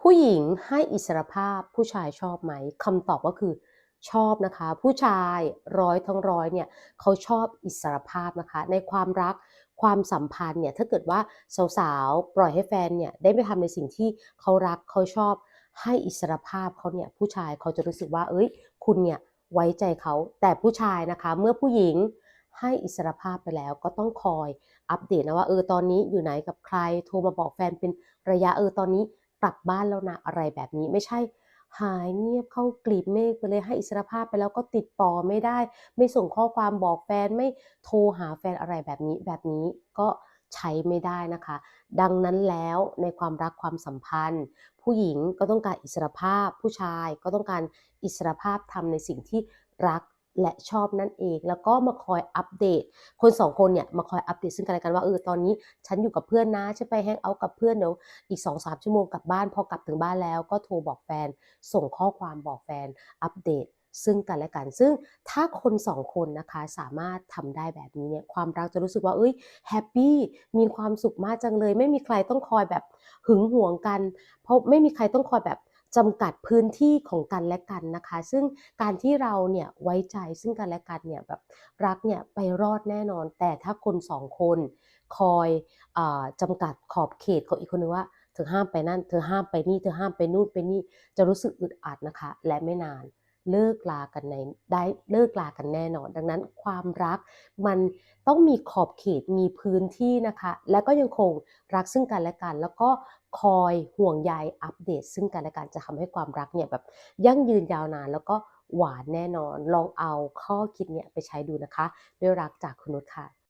ผู้หญิงให้อิสรภาพผู้ชายชอบไหมคำตอบก็คือชอบนะคะ ผู้ชายร้อยทั้งร้อยเนี่ยเขาชอบอิสรภาพนะคะ ในความรักความสัมพันธ์เนี่ยถ้าเกิดว่าสาวๆปล่อยให้แฟนเนี่ยได้ไปทำในสิ่งที่เขารักเขาชอบให้อิสรภาพเขาเนี่ยผู้ชายเขาจะรู้สึกว่า เอ้ย คุณเนี่ยไว้ใจเขาแต่ผู้ชายนะคะ เมื่อผู้หญิงให้อิสรภาพไปแล้วก็ต้องคอยอัปเดตนะว่าเออตอนนี้อยู่ไหนกับใครโทรมาบอกแฟนเป็นระยะเออตอนนี้ กลับบ้านแล้วนะอะไรแบบนี้ไม่ใช่หายเงียบเข้ากลีบเมฆไปเลยให้อิสรภาพไปแล้วก็ติดต่อไม่ได้ ไม่ส่งข้อความบอกแฟนไม่โทรหาแฟนอะไรแบบนี้แบบนี้ก็ใช้ไม่ได้นะคะ ดังนั้นแล้วในความรักความสัมพันธ์ ผู้หญิงก็ต้องการอิสรภาพ ผู้ชายก็ต้องการอิสรภาพทำในสิ่งที่รัก และชอบนั่นเอง แล้วก็มาคอยอัปเดต คนสองคนเนี่ยมาคอยอัปเดตซึ่งกันและกันว่าเออตอนนี้ฉันอยู่กับเพื่อนนะฉันไปแฮงเอาท์กับเพื่อนเดี๋ยวอีก2อสชั่วโมงกลับบ้านพอกลับถึงบ้านแล้วก็โทรบอกแฟน ส่งข้อความบอกแฟนอัปเดตซึ่งกันและกัน ซึ่งถ้าคนสองคนนะคะสามารถทำได้แบบนี้เนี่ยความรักจะรู้สึกว่าเอ้ยแฮปปี้มีความสุขมากจังเลย ไม่มีใครต้องคอยแบบหึงหวงกัน เพราะไม่มีใครต้องคอยแบบ จำกัดพื้นที่ของกันและกันนะคะ ซึ่งการที่เราเนี่ยไว้ใจซึ่งกันและกันเนี่ยแบบรักเนี่ยไปรอดแน่นอน แต่ถ้าคนสองคนคอยอจำกัดขอบเขตของอีกคนนึงว่าเธอห้ามไปนั่น เธอห้ามไปนี่ เธอห้ามไปนู่นไปนี่ จะรู้สึกอึดอัดนะคะ และไม่นาน เลิกลากันในได้เลิกลากันแน่นอน ดังนั้นความรักมันต้องมีขอบเขตมีพื้นที่นะคะ และก็ยังคงรักซึ่งกันและกัน แล้วก็คอยห่วงใยอัปเดต ซึ่งกันและกันจะทำให้ความรักเนี่ยแบบยั่งยืนยาวนานแล้วก็หวานแน่นอน ลองเอาข้อคิดเนี่ยไปใช้ดูนะคะ ด้วยรักจากคุณนุชค่ะ